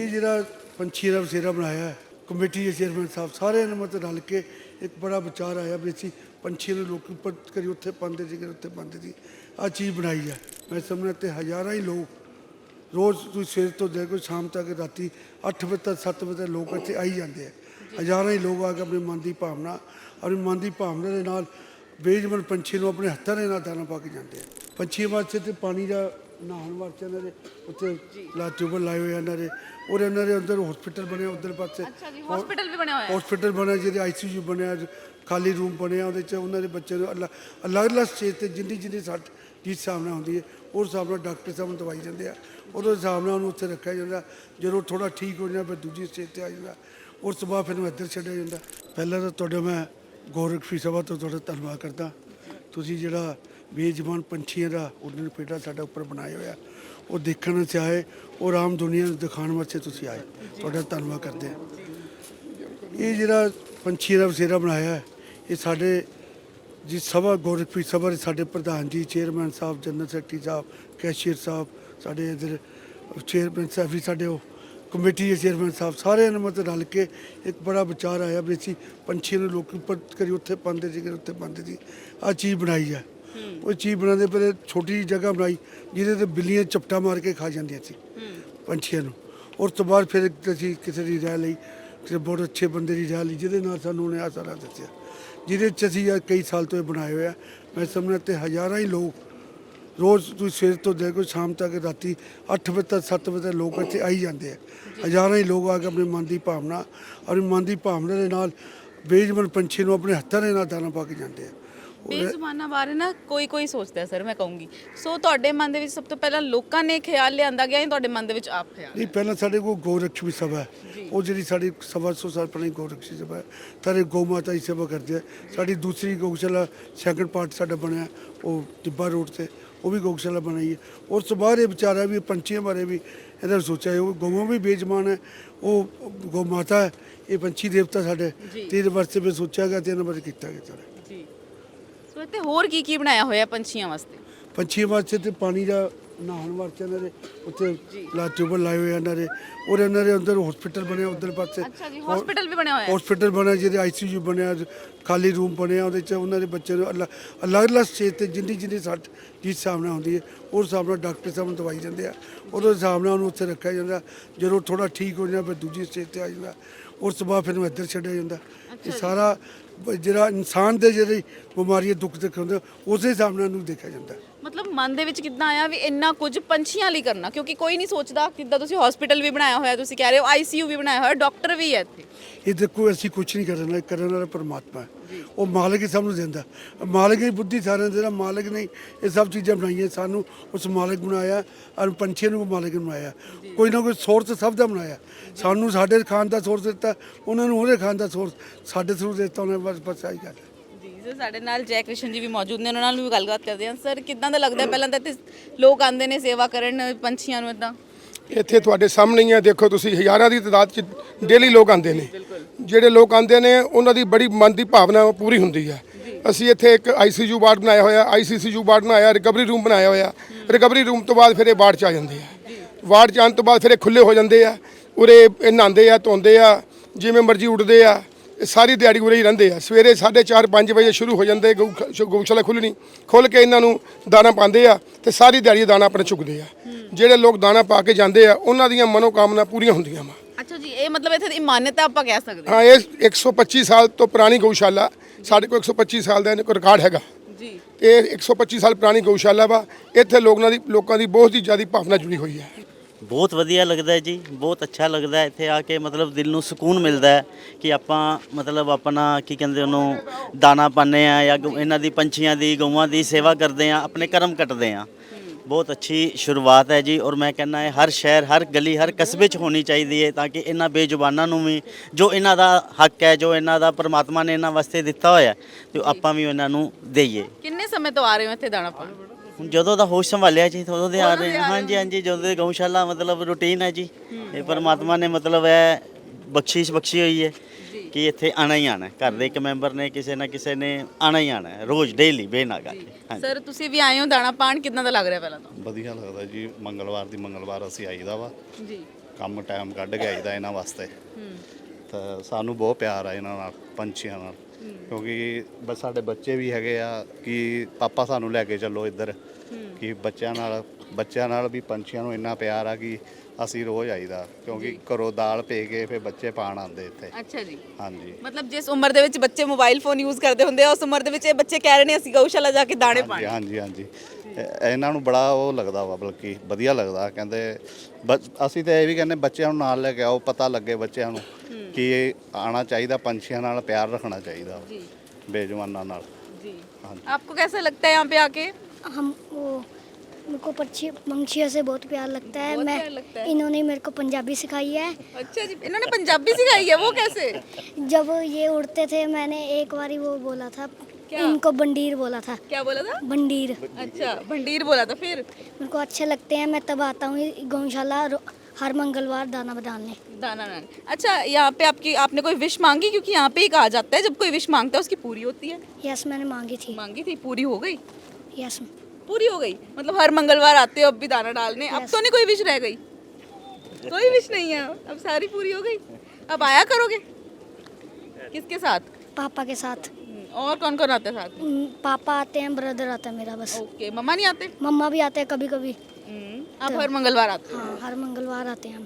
ਇਹ ਜਿਹੜਾ ਪੰਛੀ ਦਾ ਵਸੇਰਾ ਬਣਾਇਆ ਹੈ, ਕਮੇਟੀ ਦੇ ਚੇਅਰਮੈਨ ਸਾਹਿਬ ਸਾਰਿਆਂ ਨੇ ਮਤ ਰਲ ਕੇ ਇੱਕ ਬੜਾ ਵਿਚਾਰ ਆਇਆ ਵੀ ਅਸੀਂ ਪੰਛੀ ਨੂੰ ਲੋਕ ਉੱਪਰ ਕਰੀ ਉੱਥੇ ਪਾਉਂਦੇ ਸੀ ਕਰੀ ਉੱਥੇ ਪਾਉਂਦੇ ਸੀ। ਆ ਚੀਜ਼ ਬਣਾਈ ਹੈ। ਮੈਂ ਸਮਝਣਾ ਤੇ ਹਜ਼ਾਰਾਂ ਹੀ ਲੋਕ ਰੋਜ਼ ਤੁਸੀਂ ਸਵੇਰ ਤੋਂ ਲੈ ਕੇ ਸ਼ਾਮ ਤੱਕ ਰਾਤੀ 8 ਵਜੇ ਤੱਕ 7 ਵਜੇ ਤੱਕ ਲੋਕ ਇੱਥੇ ਆਈ ਜਾਂਦੇ ਆ। ਹਜ਼ਾਰਾਂ ਹੀ ਲੋਕ ਆ ਕੇ ਆਪਣੀ ਮਨ ਦੀ ਭਾਵਨਾ ਆਪਣੀ ਮਨ ਦੀ ਭਾਵਨਾ ਦੇ ਨਾਲ ਬੇਜਮਨ ਪੰਛੀ ਨੂੰ ਆਪਣੇ ਹੱਥਾਂ ਦੇ ਨਾਲ ਦਾਣਾ ਪਾ ਕੇ ਜਾਂਦੇ ਆ। ਪੰਛੀ ਵਾਸਤੇ ਤੇ ਪਾਣੀ ਦਾ ਨਹਾਉਣ ਵਾਸਤੇ ਇਹਨਾਂ ਦੇ ਉੱਥੇ ਟਿਊਬਲ ਲਾਏ ਹੋਏ ਆ ਇਹਨਾਂ ਦੇ। ਔਰ ਇਹਨਾਂ ਦੇ ਅੰਦਰ ਹਸਪੀਟਲ ਬਣਿਆ ਉਧਰ ਪਾਸੇ। ਅੱਛਾ ਜੀ ਹਸਪੀਟਲ ਵੀ ਬਣਿਆ ਹੋਇਆ। ਹੈ ਹਸਪੀਟਲ ਬਣਿਆ ਜਿਹਦੇ ਆਈਸੀਯੂ ਬਣਿਆ ਖਾਲੀ ਰੂਮ ਬਣਿਆ ਉਹਦੇ ਚ ਉਹਨਾਂ ਦੇ ਬੱਚੇ ਨੂੰ ਅਲੱਗ ਅਲੱਗ ਸਟੇਜ ਤੇ ਜਿੰਨੀ ਜਿੰਨੀ ਸੱਟ ਜਿਸ ਸਾਹਮਣੇ ਹੁੰਦੀ ਹੈ ਉਸ ਹਿਸਾਬ ਨਾਲ ਡਾਕਟਰ ਸਾਹਿਬ ਨੂੰ ਦਵਾਈ ਜਾਂਦੇ ਆ। ਉਹਦੇ ਹਿਸਾਬ ਨਾਲ ਉਹਨੂੰ ਉੱਥੇ ਰੱਖਿਆ ਜਾਂਦਾ। ਜਦੋਂ ਥੋੜਾ ਠੀਕ ਹੋ ਜਾਂਦਾ ਫਿਰ ਦੂਜੀ ਸਟੇਜ ਤੇ ਆ ਜਾਂਦਾ। ਉਸ ਤੋਂ ਬਾਅਦ ਫਿਰ ਉਹਨੂੰ ਇੱਧਰ ਛੱਡਿਆ ਜਾਂਦਾ। ਪਹਿਲਾਂ ਤਾਂ ਤੁਹਾਡੇ ਮੈਂ ਗੋਰਖਪੁਰ ਸਭਾ ਤੋਂ ਤੁਹਾਡਾ ਧੰਨਵਾਦ ਕਰਦਾ। ਤੁਸੀਂ ਜਿਹੜਾ ਬੇਜ਼ਬਾਨ ਪੰਛੀਆਂ ਦਾ ਉਹਨਾਂ ਨੂੰ ਪੇਟਾ ਸਾਡਾ ਉੱਪਰ ਬਣਾਇਆ ਹੋਇਆ। ਉਹ ਦੇਖਣ ਵਾਸਤੇ ਆਏ। ਉਹ ਆਮ ਦੁਨੀਆ ਨੂੰ ਦਿਖਾਉਣ ਵਾਸਤੇ ਤੁਸੀਂ ਆਏ। ਤੁਹਾਡਾ ਧੰਨਵਾਦ ਕਰਦੇ ਹਾਂ। ਇਹ ਜਿਹੜਾ ਪੰਛੀ ਦਾ ਵਸੇਰਾ ਬਣਾਇਆ ਇਹ ਸਾਡੇ ਜੀ ਸਭਾ ਗੋਰਖਪੁਰ ਸਭਾ ਦੇ ਸਾਡੇ ਪ੍ਰਧਾਨ ਜੀ, ਚੇਅਰਮੈਨ ਸਾਹਿਬ, ਜਨਰਲ ਸੈਕਟਰੀ ਸਾਹਿਬ, ਕੈਸ਼ੀਅਰ ਸਾਹਿਬ, ਸਾਡੇ ਇਧਰ ਚੇਅਰਮੈਨ ਸਾਹਿਬ ਵੀ ਸਾਡੇ ਉਹ ਕਮੇਟੀ ਦੇ ਚੇਅਰਮੈਨ ਸਾਹਿਬ ਸਾਰਿਆਂ ਨੇ ਮਤਲਬ ਰਲ ਕੇ ਇੱਕ ਬੜਾ ਵਿਚਾਰ ਆਇਆ ਵੀ ਅਸੀਂ ਪੰਛੀ ਨੂੰ ਲੋਕ ਉੱਪਰ ਕਰੀ ਉੱਥੇ ਪਾਉਂਦੇ ਸੀ, ਕਰੀ ਉੱਥੇ ਪਾਉਂਦੇ ਸੀ ਆ ਚੀਜ਼ ਬਣਾਈ ਹੈ। ਉਹ ਚੀਜ਼ ਬਣਾਉਂਦੇ ਪਰ ਛੋਟੀ ਜਿਹੀ ਜਗ੍ਹਾ ਬਣਾਈ ਜਿਹਦੇ ਤੇ ਬਿੱਲੀਆਂ ਚਪਟਾ ਮਾਰ ਕੇ ਖਾ ਜਾਂਦੀਆਂ ਸੀ ਪੰਛੀਆਂ ਨੂੰ। ਉਸ ਤੋਂ ਬਾਅਦ ਫਿਰ ਅਸੀਂ ਕਿਸੇ ਦੀ ਰਾਇ ਲਈ ਕਿਸੇ ਬਹੁਤ ਅੱਛੇ ਬੰਦੇ ਦੀ ਰਾਇ ਲਈ ਜਿਹਦੇ ਨਾਲ ਸਾਨੂੰ ਉਹਨੇ ਆ ਸਾਰਾ ਦੱਸਿਆ ਜਿਹਦੇ ਚ ਅਸੀਂ ਇਹ ਕਈ ਸਾਲ ਤੋਂ ਇਹ ਬਣਾਏ ਹੋਇਆ ਮੈਂ ਸਮਝਦਾ ਤੇ ਹਜ਼ਾਰਾਂ ਹੀ ਲੋਕ ਰੋਜ਼ ਤੁਸੀਂ ਸਵੇਰ ਤੋਂ ਕੇ ਸ਼ਾਮ ਤੱਕ ਰਾਤੀ 8 ਵਜੇ ਤੱਕ 7 ਵਜੇ ਤੱਕ ਲੋਕ ਇੱਥੇ ਆਈ ਜਾਂਦੇ ਆ। ਹਜ਼ਾਰਾਂ ਹੀ ਲੋਕ ਆ ਕੇ ਆਪਣੇ ਮਨ ਦੀ ਭਾਵਨਾ ਆਪਣੀ ਮਨ ਦੀ ਭਾਵਨਾ ਦੇ ਨਾਲ ਬੇਜਮਨ ਪੰਛੀ ਨੂੰ ਆਪਣੇ ਹੱਥਾਂ ਦੇ ਨਾਲ ਦਾਣਾ ਪਾ ਕੇ ਜਾਂਦੇ ਆ। ਬੇਜ਼ੁਬਾਨਾਂ ਬਾਰੇ ਨਾ ਕੋਈ ਕੋਈ ਸੋਚਦਾ ਸਰ ਮੈਂ ਕਹੂੰਗੀ। ਸੋ ਤੁਹਾਡੇ ਮਨ ਦੇ ਵਿੱਚ ਸਭ ਤੋਂ ਪਹਿਲਾਂ ਲੋਕਾਂ ਨੇ ਖਿਆਲ ਲਿਆਂਦਾ ਗਿਆ ਜਾਂ ਤੁਹਾਡੇ ਮਨ ਦੇ ਵਿੱਚ ਆਪ ਖਿਆਲ ਨਹੀਂ ਪਹਿਲਾਂ ਸਾਡੇ ਕੋਲ ਗੋਰਖਸ਼ਮੀ ਸਭਾ ਹੈ। ਉਹ ਜਿਹੜੀ ਸਾਡੀ ਸਵਾ ਸੌ ਸਾਲ ਪੁਰਾਣੀ ਗੋਰਖਸ਼ਮੀ ਸਭਾ ਹੈ ਸਾਰੇ ਗਊ ਮਾਤਾ ਦੀ ਸੇਵਾ ਕਰਦੇ ਆ। ਸਾਡੀ ਦੂਸਰੀ ਗਊਸ਼ਾਲਾ ਸੈਕੰਡ ਪਾਰਟ ਸਾਡਾ ਬਣਿਆ ਉਹ ਟਿੱਬਾ ਰੋਡ ਤੇ ਉਹ ਵੀ ਗਊਸ਼ਾਲਾ ਬਣਾਈ ਹੈ। ਉਸ ਤੋਂ ਬਾਅਦ ਇਹ ਵਿਚਾਰਾ ਵੀ ਪੰਛੀਆਂ ਬਾਰੇ ਵੀ ਇਹਦਾ ਸੋਚਿਆ। ਉਹ ਗਊਆਂ ਵੀ ਬੇਜਮਾਨ ਹੈ ਉਹ ਗਊ ਮਾਤਾ ਹੈ ਇਹ ਪੰਛੀ ਦੇਵਤਾ ਸਾਡੇ ਤੇ ਇਹਦੇ ਵਾਸਤੇ ਵੀ ਸੋਚਿਆ ਗਿਆ ਤੇ ਇਹਨਾਂ ਬਾਰੇ ਕੀਤਾ ਗਿਆ। ਸਾਰਾ ਸੋ ਇੱਥੇ ਹੋਰ ਕੀ ਕੀ ਬਣਾਇਆ ਹੋਇਆ ਪੰਛੀਆਂ ਵਾਸਤੇ? ਪੰਛੀਆਂ ਵਾਸਤੇ ਤੇ ਪਾਣੀ ਦਾ ਨਹਾਉਣ ਵਾਸਤੇ ਇਹਨਾਂ ਦੇ ਉੱਥੇ ਲਾ ਟਿਊਬਲ ਲਾਏ ਹੋਏ ਇਹਨਾਂ ਦੇ। ਔਰ ਇਹਨਾਂ ਦੇ ਅੰਦਰ ਹਸਪੀਟਲ ਬਣਿਆ ਉਧਰ ਪਾਸੇ। ਅੱਛਾ ਜੀ ਹਸਪੀਟਲ ਵੀ ਬਣਿਆ ਹੋਇਆ? ਹੈ ਹਸਪੀਟਲ ਬਣਿਆ ਜਿਹਦੇ ਆਈਸੀਯੂ ਬਣਿਆ ਖਾਲੀ ਰੂਮ ਬਣਿਆ ਉਹਦੇ ਚ ਉਹਨਾਂ ਦੇ ਬੱਚੇ ਨੂੰ ਅਲੱਗ ਅਲੱਗ ਸਟੇਜ ਤੇ ਜਿੰਨੀ ਜਿੰਨੀ ਸੱਟ ਜਿਸ ਸਾਹਮਣੇ ਹੁੰਦੀ ਹੈ ਉਸ ਹਿਸਾਬ ਨਾਲ ਡਾਕਟਰ ਸਾਹਿਬ ਨੂੰ ਦਵਾਈ ਜਾਂਦੇ ਆ। ਉਹਦੇ ਹਿਸਾਬ ਨਾਲ ਉਹਨੂੰ ਉੱਥੇ ਰੱਖਿਆ ਜਾਂਦਾ। ਜਦੋਂ ਥੋੜਾ ਠੀਕ ਹੋ ਜਾਂਦਾ ਫਿਰ ਦੂਜੀ ਸਟੇਜ ਤੇ ਆ ਜਾਂਦਾ। ਉਸ ਤੋਂ ਬਾਅਦ ਫਿਰ ਉਹਨੂੰ ਇੱਧਰ ਛੱਡਿਆ ਜਾਂਦਾ। ਇਹ ਸਾਰਾ ਜਿਹੜਾ ਇਨਸਾਨ ਦੇ ਜਿਹੜੀ ਬਿਮਾਰੀ ਦੁੱਖ ਦੁੱਖ ਹੁੰਦੇ ਉਸੇ ਹਿਸਾਬ ਨਾਲ ਉਹਨੂੰ ਦੇਖਿਆ ਜਾਂਦਾ ਮਤਲਬ ਮਨ ਦੇ ਵਿੱਚ ਕਿੱਦਾਂ ਆਇਆ ਵੀ ਇੰਨਾ ਕੁਝ ਪੰਛੀਆਂ ਲਈ ਕਰਨਾ? ਕਿਉਂਕਿ ਕੋਈ ਨਹੀਂ ਸੋਚਦਾ ਕਿੱਦਾਂ ਤੁਸੀਂ ਹਸਪੀਟਲ ਵੀ ਬਣਾਇਆ ਹੋਇਆ ਤੁਸੀਂ ਕਹਿ ਰਹੇ ਹੋ ਆਈਸੀਯੂ ਵੀ ਬਣਾਇਆ ਹੋਇਆ ਡਾਕਟਰ ਵੀ ਹੈ ਇੱਥੇ। ਇਹ ਦੇਖੋ ਅਸੀਂ ਕੁਝ ਨਹੀਂ ਕਰਨਾ ਕਰਨ ਵਾਲਾ ਪਰਮਾਤਮਾ ਹੈ। ਉਹ ਮਾਲਕ ਹੀ ਸਭ ਨੂੰ ਦਿੰਦਾ। ਮਾਲਕ ਹੀ ਬੁੱਧੀ ਸਾਰਿਆਂ ਨੂੰ ਦਿੰਦਾ ਮਾਲਕ ਨੇ ਇਹ ਸਭ ਚੀਜ਼ਾਂ ਬਣਾਈਆਂ ਸਾਨੂੰ ਉਸ ਮਾਲਕ ਬਣਾਇਆ ਔਰ ਪੰਛੀਆਂ ਨੂੰ ਮਾਲਕ ਬਣਾਇਆ ਕੋਈ ਨਾ ਕੋਈ ਸੋਰਸ ਸਭ ਦਾ ਬਣਾਇਆ। ਸਾਨੂੰ ਸਾਡੇ ਖਾਣ ਦਾ ਸੋਰਸ ਦਿੱਤਾ ਉਹਨਾਂ ਨੂੰ ਉਹਦੇ ਖਾਣ ਦਾ ਸੋਰਸ ਸਾਡੇ ਥਰੂ ਦਿੱਤਾ ਉਹਨੇ ਬਸ ਬਸ ਆਹੀ ਗੱਲ। ਸਰ ਸਾਡੇ ਨਾਲ ਜੈ ਕ੍ਰਿਸ਼ਨ ਜੀ ਵੀ ਮੌਜੂਦ ਨੇ ਉਹਨਾਂ ਨਾਲ ਵੀ ਗੱਲਬਾਤ ਕਰਦੇ ਹਾਂ। ਸਰ ਕਿੱਦਾਂ ਦਾ ਲੱਗਦਾ? ਪਹਿਲਾਂ ਤਾਂ ਇੱਥੇ ਲੋਕ ਆਉਂਦੇ ਨੇ ਸੇਵਾ ਕਰਨ ਪੰਛੀਆਂ ਨੂੰ ਇਦਾਂ ਇੱਥੇ ਤੁਹਾਡੇ ਸਾਹਮਣੇ ਹੀ ਹੈ ਦੇਖੋ ਤੁਸੀਂ ਹਜ਼ਾਰਾਂ ਦੀ ਤਾਦਾਦ 'ਚ ਡੇਲੀ ਲੋਕ ਆਉਂਦੇ ਨੇ। ਜਿਹੜੇ ਲੋਕ ਆਉਂਦੇ ਨੇ, ਉਹਨਾਂ ਦੀ ਬੜੀ ਮਨ ਦੀ ਭਾਵਨਾ ਉਹ ਪੂਰੀ ਹੁੰਦੀ ਹੈ ਅਸੀਂ ਇੱਥੇ ਇੱਕ ਆਈਸੀਯੂ ਵਾਰਡ ਬਣਾਇਆ ਹੋਇਆ ਆਈਸੀਸੀਯੂ ਵਾਰਡ ਬਣਾਇਆ ਰਿਕਵਰੀ ਰੂਮ ਬਣਾਇਆ ਹੋਇਆ। ਰਿਕਵਰੀ ਰੂਮ ਤੋਂ ਬਾਅਦ ਫਿਰ ਇਹ ਵਾਰਡ 'ਚ ਆ ਜਾਂਦੇ ਆ। ਵਾਰਡ 'ਚ ਆਉਣ ਤੋਂ ਬਾਅਦ ਫਿਰ ਇਹ ਖੁੱਲੇ ਹੋ ਜਾਂਦੇ ਆ। ਉਰੇ ਇਹ ਨਹਾਉਂਦੇ ਆ, ਧੋਂਦੇ ਆ, ਜਿਵੇਂ ਮਰਜ਼ੀ ਉੱਡਦੇ ਆ। ਸਾਰੀ ਦਿਹਾੜੀ ਉਰੇ ਹੀ ਰਹਿੰਦੇ ਆ। ਸਵੇਰੇ 4:30 5 ਵਜੇ ਸ਼ੁਰੂ ਹੋ ਜਾਂਦੇ ਗਊ ਗਊਸ਼ਾਲਾ ਖੁੱਲਣੀ ਖੁੱਲ ਕੇ ਇਹਨਾਂ ਨੂੰ ਦਾਣਾ ਪਾਉਂਦੇ ਆ ਤੇ ਸਾਰੀ ਦਿਹਾੜੀ ਦਾਣਾ ਆਪਣੇ ਚੁਗਦੇ ਆ। ਜਿਹੜੇ ਲੋਕ ਦਾਣਾ ਪਾ ਕੇ ਜਾਂਦੇ ਆ ਉਹਨਾਂ ਦੀਆਂ ਮਨੋਕਾਮਨਾ ਪੂਰੀਆਂ ਹੁੰਦੀਆਂ ਵਾ। ਅੱਛਾ ਜੀ ਇਹ ਮਤਲਬ ਇੱਥੇ ਦੀ ਮਾਨਤਾ ਆਪਾਂ ਕਹਿ ਸਕਦੇ ਹਾਂ। ਇਹ 125 ਸਾਲ ਤੋਂ ਪੁਰਾਣੀ ਗਊਸ਼ਾਲਾ। ਸਾਡੇ ਕੋਲ 125 ਸਾਲ ਦਾ ਇਹਨਾਂ ਕੋਲ ਰਿਕਾਰਡ ਹੈਗਾ। ਜੀ। ਇਹ 125 ਸਾਲ ਪੁਰਾਣੀ ਗਊਸ਼ਾਲਾ ਵਾ। ਇੱਥੇ ਲੋਕਾਂ ਦੀ ਲੋਕਾਂ ਦੀ ਬਹੁਤ ਹੀ ਜ਼ਿਆਦਾ ਭਾਵਨਾ ਜੁੜੀ ਹੋਈ ਹੈ। ਬਹੁਤ ਵਧੀਆ ਲੱਗਦਾ ਹੈ ਜੀ, ਬਹੁਤ ਅੱਛਾ ਲੱਗਦਾ ਹੈ। ਇੱਥੇ ਆ ਕੇ ਮਤਲਬ ਦਿਲ ਨੂੰ ਸਕੂਨ ਮਿਲਦਾ ਹੈ ਕਿ ਆਪਾਂ ਮਤਲਬ ਆਪਣਾ ਕੀ ਕਹਿੰਦੇ ਉਹਨੂੰ ਦਾਣਾ ਪਾਉਂਦੇ ਆ ਜਾਂ ਗਊ- ਇਹਨਾਂ ਦੀ ਪੰਛੀਆਂ ਦੀ, ਗਊਆਂ ਦੀ ਸੇਵਾ ਕਰਦੇ ਆ ਆਪਣੇ ਕਰਮ ਕੱਟਦੇ ਆ ਬਹੁਤ ਅੱਛੀ ਸ਼ੁਰੂਆਤ ਹੈ ਜੀ ਔਰ ਮੈਂ ਕਹਿੰਦਾ ਹੈ, ਹਰ ਸ਼ਹਿਰ, ਹਰ ਗਲੀ, ਹਰ ਕਸਬੇ 'ਚ ਹੋਣੀ ਚਾਹੀਦੀ ਹੈ ਤਾਂ ਕਿ ਇਹਨਾਂ ਬੇਜ਼ੁਬਾਨਾਂ ਨੂੰ ਵੀ, ਜੋ ਇਹਨਾਂ ਦਾ ਹੱਕ ਹੈ, ਜੋ ਇਹਨਾਂ ਦਾ ਪਰਮਾਤਮਾ ਨੇ ਇਹਨਾਂ ਵਾਸਤੇ ਦਿੱਤਾ ਹੋਇਆ ਤੇ ਆਪਾਂ ਵੀ ਇਹਨਾਂ ਨੂੰ ਦੇਈਏ। ਕਿੰਨੇ ਸਮੇਂ ਤੋਂ ਆ ਰਹੇ ਹੋ ਇੱਥੇ ਦਾਣਾ ਪਾਣ ਹੁਣ ਜਦੋਂ ਦਾ ਹੋਸ਼ ਸੰਭਾਲਿਆ ਜੀ ਉਦੋਂ ਦੇ ਆ ਰਹੇ ਹਾਂ ਹਾਂਜੀ ਹਾਂਜੀ ਜਦੋਂ ਦੇ ਗਊਸ਼ਾਲਾ ਮਤਲਬ ਰੂਟੀਨ ਹੈ ਜੀ ਇਹ ਪਰਮਾਤਮਾ ਨੇ ਮਤਲਬ ਹੈ ਬਖਸ਼ਿਸ਼ ਬਖਸ਼ੀ ਹੋਈ ਹੈ ਕਿ ਇੱਥੇ ਆਣਾ ਹੀ ਆਣਾ ਘਰ ਦੇ ਇੱਕ ਮੈਂਬਰ ਨੇ ਕਿਸੇ ਨਾ ਕਿਸੇ ਨੇ ਆਣਾ ਹੀ ਆਣਾ ਰੋਜ਼ ਡੇਲੀ ਬੇਨਾਗਾ। ਸਰ ਤੁਸੀਂ ਵੀ ਆਏ ਹੋ ਦਾਣਾ ਪਾਣ? ਕਿੱਦਾਂ ਦਾ ਲੱਗ ਰਿਹਾ ਪਹਿਲਾਂ ਤਾਂ? ਵਧੀਆ ਲੱਗਦਾ ਜੀ। ਮੰਗਲਵਾਰ ਦੀ ਮੰਗਲਵਾਰ ਅਸੀਂ ਆਈਦਾ ਵਾ। ਜੀ। ਕੰਮ ਟਾਈਮ ਕੱਢ ਕੇ ਆਈਦਾ ਇਹਨਾਂ ਵਾਸਤੇ। ਤਾਂ ਸਾਨੂੰ ਬਹੁਤ ਪਿਆਰ ਆ ਇਹਨਾਂ ਨਾਲ ਪੰਛੀਆਂ ਨਾਲ। ਕਿਉਂਕਿ ਬਸ ਸਾਡੇ ਬੱਚੇ ਵੀ ਹੈਗੇ ਆ ਕਿ ਪਾਪਾ ਸਾਨੂੰ ਲੈ ਕੇ ਚੱਲੋ ਇੱਧਰ। ਕਿ ਬੱਚਿਆਂ ਨਾਲ ਬੱਚਿਆਂ ਨਾਲ ਵੀ ਪੰਛੀਆਂ ਨੂੰ ਇੰਨਾ ਪਿਆਰ ਆ ਕਿ ਅਸੀਂ ਰੋਜ਼ ਆਈਦਾ ਕਿਉਂਕਿ ਘਰੋਂ ਦਾਲ ਭੇ ਕੇ ਫਿਰ ਬੱਚੇ ਪਾਣ ਆਉਂਦੇ ਇੱਥੇ। ਅੱਛਾ ਜੀ। ਹਾਂਜੀ। ਮਤਲਬ ਜਿਸ ਉਮਰ ਦੇ ਵਿੱਚ ਬੱਚੇ ਮੋਬਾਈਲ ਫੋਨ ਯੂਜ਼ ਕਰਦੇ ਹੁੰਦੇ ਆ ਉਸ ਉਮਰ ਦੇ ਵਿੱਚ ਇਹ ਬੱਚੇ ਕਹਿ ਰਹੇ ਨੇ ਅਸੀਂ ਗਊਸ਼ਾਲਾ ਜਾ ਕੇ ਦਾਣੇ ਪਾਣੇ ਹਾਂਜੀ ਹਾਂਜੀ। ਇਹ- ਇਹਨਾਂ ਨੂੰ ਬੜਾ ਉਹ ਲੱਗਦਾ ਵਾ ਬਲਕਿ ਵਧੀਆ ਲੱਗਦਾ। ਕਹਿੰਦੇ ਬ- ਅਸੀਂ ਤਾਂ ਇਹ ਵੀ ਕਹਿੰਦੇ ਬੱਚਿਆਂ ਨੂੰ ਨਾਲ ਲੈ ਕੇ ਆਓ ਪਤਾ ਲੱਗੇ ਬੱਚਿਆਂ ਨੂੰ। ਕਿ ਇਹ ਆਣਾ ਚਾਹੀਦਾ ਪੰਛੀਆਂ ਨਾਲ ਪਿਆਰ ਰੱਖਣਾ ਚਾਹੀਦਾ ਜੀ ਬੇਜਵਾਨਾਂ ਨਾਲ जी ਹਾਂਜੀ आपको कैसा लगता है यहाँ पे आके हम वो मेरे को पक्षी पंछियों से बहुत प्यार लगता है बहुत मैं प्यार लगता है। इन्होंने मेरे को पंजाबी सिखाई है अच्छा जी इन्होंने पंजाबी सिखाई है वो कैसे जब ये उड़ते थे मैंने एक बारी वो बोला था क्या? इनको बंडीर बोला था क्या बोला था बंडीर अच्छा भंडीर बोला था फिर मेरे को अच्छे लगते हैं मैं तब आता हूँ गौशाला रो- हर मंगलवार दाना डालने दाना नान अच्छा यहाँ पे आपकी आपने कोई विश मांगी? क्योंकि यहाँ पे ही कहा जाता है जब कोई विश माँगता है उसकी पूरी होती है। यस मैंने मांगी थी। मांगी थी? पूरी हो गई? यस पूरी हो गई? मतलब हर मंगलवार आते हो अब भी दाना डालने। अब तो नहीं कोई विश रह गई? कोई विश नहीं है। अब सारी पूरी हो गई? अब आया करोगे? किसके साथ? पापा के साथ। और कौन कौन आता है साथ? हम्म, पापा आते हैं ब्रदर आता है मेरा बस। ओके मम्मा नहीं आते? मम्मा भी आते हैं कभी कभी आप हर मंगलवार आते हो हाँ हर मंगलवार आते हैं हम